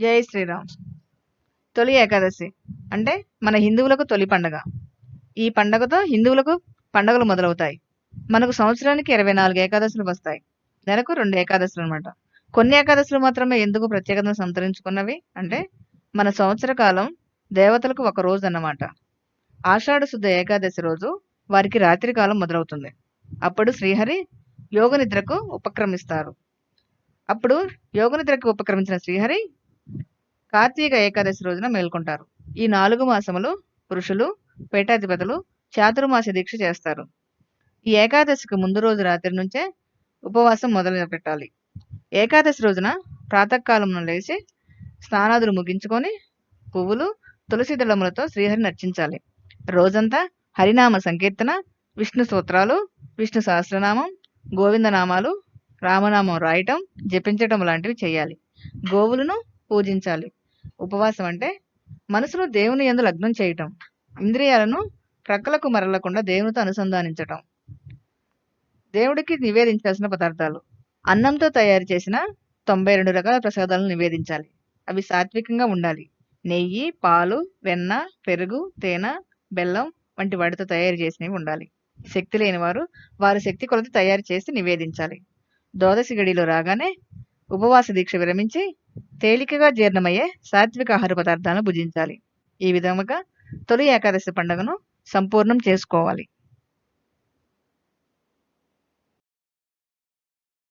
జై శ్రీరామ్. తొలి ఏకాదశి అంటే మన హిందువులకు తొలి పండగ. ఈ పండగతో హిందువులకు పండగలు మొదలవుతాయి. మనకు సంవత్సరానికి ఇరవై నాలుగు ఏకాదశులు వస్తాయి. నెలకు రెండు ఏకాదశులు అనమాట కొన్ని ఏకాదశులు మాత్రమే ఎందుకు ప్రత్యేకతను సంతరించుకున్నవి అంటే మన సంవత్సర కాలం దేవతలకు ఒక రోజు అన్నమాట. ఆషాఢ శుద్ధ ఏకాదశి రోజు వారికి రాత్రి కాలం మొదలవుతుంది. అప్పుడు శ్రీహరి యోగ నిద్రకు ఉపక్రమిస్తారు. అప్పుడు యోగ నిద్రకు ఉపక్రమించిన శ్రీహరి కార్తీక ఏకాదశి రోజున మేల్కొంటారు. ఈ నాలుగు మాసములు పురుషులు పీఠాధిపతులు చాతుర్మాస దీక్ష చేస్తారు. ఈ ఏకాదశికి ముందు రోజు రాత్రి నుంచే ఉపవాసం మొదలు పెట్టాలి. ఏకాదశి రోజున ప్రాతకాలంలో లేచి స్నానాదులు ముగించుకొని పువ్వులు తులసి దళములతో శ్రీహరిని అర్చించాలి రోజంతా హరినామ సంకీర్తన విష్ణు స్తోత్రాలు విష్ణు సహస్రనామం గోవిందనామాలు రామనామం రాయటం జపించటం లాంటివి చేయాలి. గోవులను పూజించాలి. ఉపవాసం అంటే మనసును దేవుని యందు లగ్నం చేయటం ఇంద్రియాలను ప్రక్కలకు మరలకుండా దేవునితో అనుసంధానించటం. దేవుడికి నివేదించాల్సిన పదార్థాలు. అన్నంతో తయారు చేసిన తొంభై రెండు రకాల ప్రసాదాలను నివేదించాలి. అవి సాత్వికంగా ఉండాలి. నెయ్యి పాలు వెన్న పెరుగు తేనె బెల్లం వంటి వాటితో తయారు చేసినవి ఉండాలి. శక్తి లేని వారు వారి శక్తి కొలత తయారు చేసి నివేదించాలి. ద్వాదశి గడిలో రాగానే ఉపవాస దీక్ష విరమించి తేలికగా జీర్ణమయ్యే సాత్విక ఆహార పదార్థాలను భుజించాలి. ఈ విధముగా తొలి ఏకాదశి పండుగను సంపూర్ణం చేసుకోవాలి.